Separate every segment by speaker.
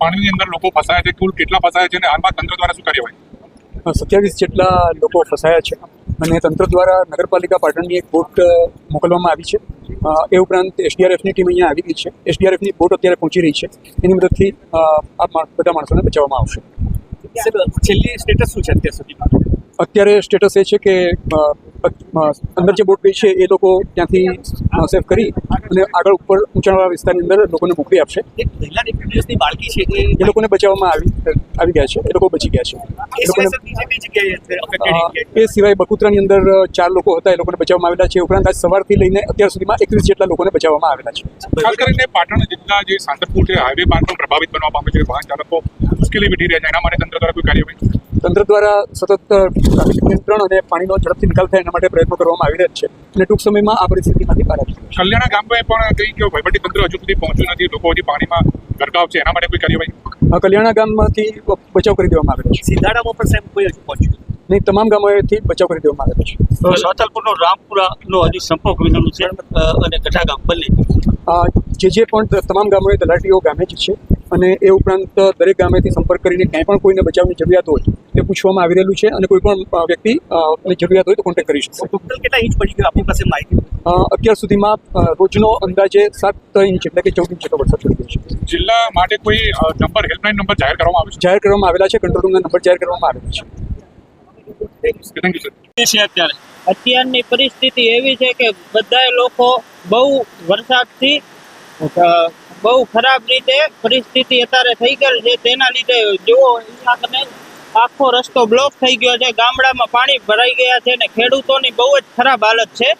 Speaker 1: પાણીની અંદર લોકો ફસાયા છે કુલ કેટલા ફસાયા છે અને હાલમાં તંત્ર દ્વારા શું કાર્યવાહી?
Speaker 2: સત્યાવીસ જેટલા લોકો ફસાયા છે. અને તંત્ર દ્વારા નગરપાલિકા પાટણની એક બોટ મોકલવામાં આવી છે. એ ઉપરાંત એસડીઆરએફની ટીમ અહીંયા આવી ગઈ છે. એસડીઆરએફની બોટ અત્યારે પહોંચી રહી છે. એની મદદથી આ બધા માણસોને બચાવવામાં આવશે.
Speaker 3: છેલ્લી સ્ટેટસ શું છે અત્યાર સુધીમાં?
Speaker 2: અત્યારે સ્ટેટસ એ છે કે અંદર જે બોટ ગઈ છે એ લોકો ત્યાંથી સેફ કરી અને આગળ ઉપર ઊંચાણવાળા વિસ્તારની અંદર લોકોને મોકલી આપશે.
Speaker 3: બાળકી છે એ
Speaker 2: લોકોને બચાવવામાં આવી આવી ગયા છે. એ લોકો બચી ગયા છે. એ
Speaker 3: સિવાય
Speaker 2: બકુત્રાની અંદર ચાર લોકો હતા એ લોકોને બચાવવામાં આવેલા છે. ઉપરાંત આજ સવારથી લઈને અત્યાર સુધીમાં એકવીસ જેટલા લોકોને બચાવવામાં આવેલા છે.
Speaker 1: ખાસ કરીને પાટણ જિલ્લા જે સાંતરપુર છે હાઈવે માર્ગ પણ પ્રભાવિત બનવા પામે છે વાહન ચાલકો મુશ્કેલી વેઠી રહ્યા છે. એના માટે તંત્ર દ્વારા કોઈ કાર્યવાહી
Speaker 2: તંત્ર દ્વારા સતત ટ્રાફિક નિયંત્રણ અને પાણીનો ઝડપથી નિકાલ થાય એના માટે પ્રયત્નો કરવામાં આવી રહ્યા છે અને ટૂંક સમયમાં આ પરિસ્થિતિમાંથી બહાર આવી.
Speaker 1: કલ્યાણા ગામમાં પણ કઈ કે વહીવટી તંત્ર હજુ સુધી પહોંચ્યું નથી? લોકો હજી પાણીમાં ગરકાવ છે. એના માટે કોઈ કાર્યવાહી?
Speaker 2: કલ્યાણા ગામમાંથી બચાવ કરી દેવામાં આવ્યો છે.
Speaker 3: સિંધાડામાં પણ સાહેબ કોઈ હજુ પહોંચ્યું
Speaker 2: નહીં તમામ ગામોએથી બચાવ કરી દેવામાં આવ્યો છે.
Speaker 4: સાતલપુરનો રામપુરાનો હજી સંપર્ક વિનાનું છે અને કઠા ગામ બંને.
Speaker 2: જે જે પણ તમામ ગામોએ તલાટીઓ ગામે જ છે અને એ ઉપરાંત દરેક ગામેથી સંપર્ક કરીને ક્યાંય પણ કોઈને બચાવની જરૂરિયાત હોય તે પૂછવામાં આવી રહેલું છે અને કોઈ પણ વ્યક્તિ જરૂરિયાત હોય તો કોન્ટેક્ટ કરી શકશે.
Speaker 3: ટોટલ કેટલા ઇંચ પડી ગયો આપણી પાસે માહિતી
Speaker 2: અત્યાર સુધીમાં રોજનો અંદાજે સાત ઇંચ એટલે કે ચૌદ ઇંચ જેટલો વરસાદ પડી ગયો છે.
Speaker 1: જિલ્લા માટે કોઈ નંબર હેલ્પલાઇન નંબર જાહેર કરવામાં આવ્યો
Speaker 2: જાહેર કરવામાં આવેલા છે કંટ્રોલ રૂમના નંબર જાહેર કરવામાં આવેલા છે.
Speaker 1: છે થેન્ક યુ સર
Speaker 4: છે અત્યારે.
Speaker 5: અત્યારની પરિસ્થિતિ એવી છે કે બધા લોકો બહુ વરસાદથી બહુ ખરાબ રીતે પરિસ્થિતિ અત્યારે થઈ ગયેલ છે. તેના લીધે જુઓ તમે આખો રસ્તો બ્લોક થઈ ગયો છે. ગામડામાં પાણી ભરાઈ ગયા છે અને ખેડૂતોની બહુ જ ખરાબ હાલત છે.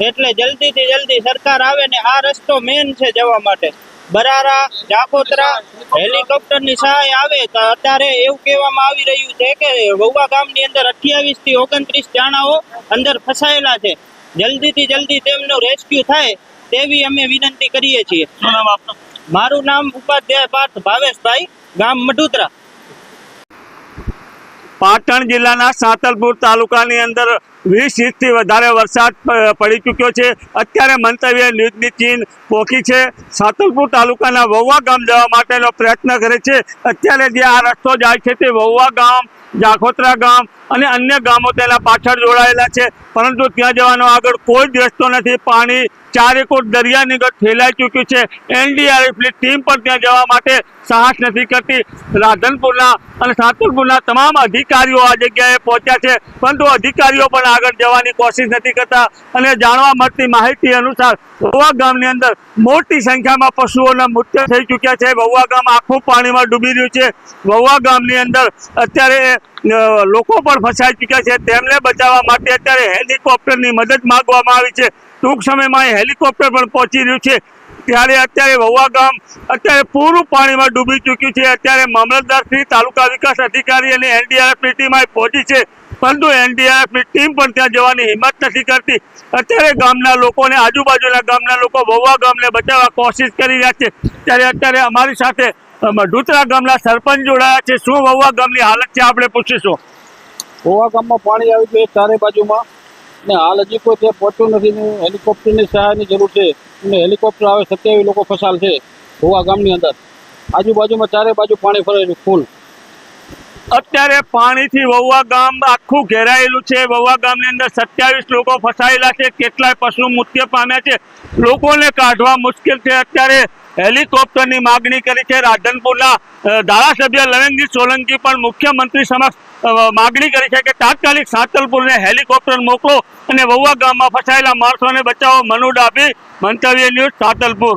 Speaker 5: એટલે જલ્દીથી જલ્દી સરકાર આવે ને આ રસ્તો મેન છે જવા માટે. બરારા જાખોતરા હેલિકોપ્ટરની સહાય આવે તો અત્યારે એવું કહેવામાં આવી રહ્યું છે કે વહુવા ગામની અંદર અઠ્યાવીસથી ઓગણત્રીસ જાણાઓ અંદર ફસાયેલા છે. જલ્દીથી જલ્દી તેમનું રેસ્ક્યુ થાય. તેવી અમે વિનંતી કરીએ છીએ.
Speaker 4: શું નામ આપનું?
Speaker 5: મારું નામ ઉપાધ્યાય પાર્થ ભાવેશભાઈ ગામ મઢુતરા.
Speaker 4: પાટણ જિલ્લાના સાંતલપુર તાલુકાની અંદર વીસ ઇંચથી વધારે વરસાદ પડી ચૂક્યો છે. અત્યારે મંતવ્ય ન્યૂઝની ચીન પોકી છે. સાતલપુર તાલુકાના વહુવા ગામ જવા માટેનો પ્રયત્ન કરે છે. અત્યારે જે આ રસ્તો જાય છે તે વહુવા ગામ જાખોત્રા ગામ અને અન્ય ગામો તેના પાછળ જોડાયેલા છે. પરંતુ ત્યાં જવાનો આગળ કોઈ જ રસ્તો નથી. પાણી ચારેકોર દરિયાની ગત ફેલાઈ ચૂક્યું છે. એનડીઆરએફની ટીમ પણ ત્યાં જવા માટે સાહસ નથી કરતી. રાધનપુરના અને સાતુરપુરના તમામ અધિકારીઓ આ જગ્યાએ પહોંચ્યા છે. પરંતુ અધિકારીઓ પણ આગળ જવાની કોશિશ નથી કરતા અને જાણવા મળતી માહિતી અનુસાર વહુવા ગામની અંદર મોટી સંખ્યામાં પશુઓના મૃત્યુ થઈ ચૂક્યા છે. વહુવા ગામ આખું પાણીમાં ડૂબી રહ્યું છે. વહુવા ગામની અંદર અત્યારે લોકો પણ ફસાઈ ચૂક્યા છે. તેમને બચાવવા માટે અત્યારે હેલિકોપ્ટરની મદદ માંગવામાં આવી છે. ટૂંક સમયમાં હેલિકોપ્ટર પણ પહોંચી રહ્યું છે. ત્યારે અત્યારે વહુવા ગામ અત્યારે પૂરું પાણીમાં ડૂબી ચૂક્યું છે. અત્યારે મામલતદારશ્રી, તાલુકા વિકાસ અધિકારી અને એનડીઆરએફની ટીમ અહીં પહોંચી છે. પરંતુ એનડીઆરએફની ટીમ પણ ત્યાં જવાની હિંમત નથી કરતી. અત્યારે ગામના લોકોને, આજુબાજુના ગામના લોકો વવા ગામને બચાવવા કોશિશ કરી રહ્યા છે. ત્યારે અત્યારે અમારી સાથે મઢુતરા ગામના સરપંચ જોડાયા છે. શું વહુવા ગામની હાલત છે આપણે પૂછીશું.
Speaker 6: ગોવા ગામમાં પાણી આવી ગયું છે ચારે બાજુમાં. ને હાલ હજી કોઈ ત્યાં પહોંચ્યું નથી હેલિકોપ્ટરની સહાયની જરૂર છે. અને હેલિકોપ્ટર આવે સત્યાવીસ લોકો ફસાલ છે ગોવા ગામની અંદર. આજુબાજુમાં ચારે બાજુ પાણી ફરેલું, ફૂલ.
Speaker 4: અત્યારે પાણીથી વહુવા ગામ આખું ઘેરાયેલું છે. વહુવા ગામની અંદર સત્યાવીસ લોકો ફસાયેલા છે. કેટલાય પશુ મૃત્યુ પામ્યા છે. લોકોને કાઢવા મુશ્કેલ છે. અત્યારે હેલિકોપ્ટરની માગણી કરી છે. રાધનપુરના ધારાસભ્ય લવેનજી સોલંકી પણ મુખ્યમંત્રી સમક્ષ માગણી કરી છે કે તાત્કાલિક સાંતલપુરને હેલિકોપ્ટર મોકલો અને વહુવા ગામમાં ફસાયેલા માણસોને બચાવો. મનુ ડાભી મંતવ્ય ન્યૂઝ સાંતલપુર.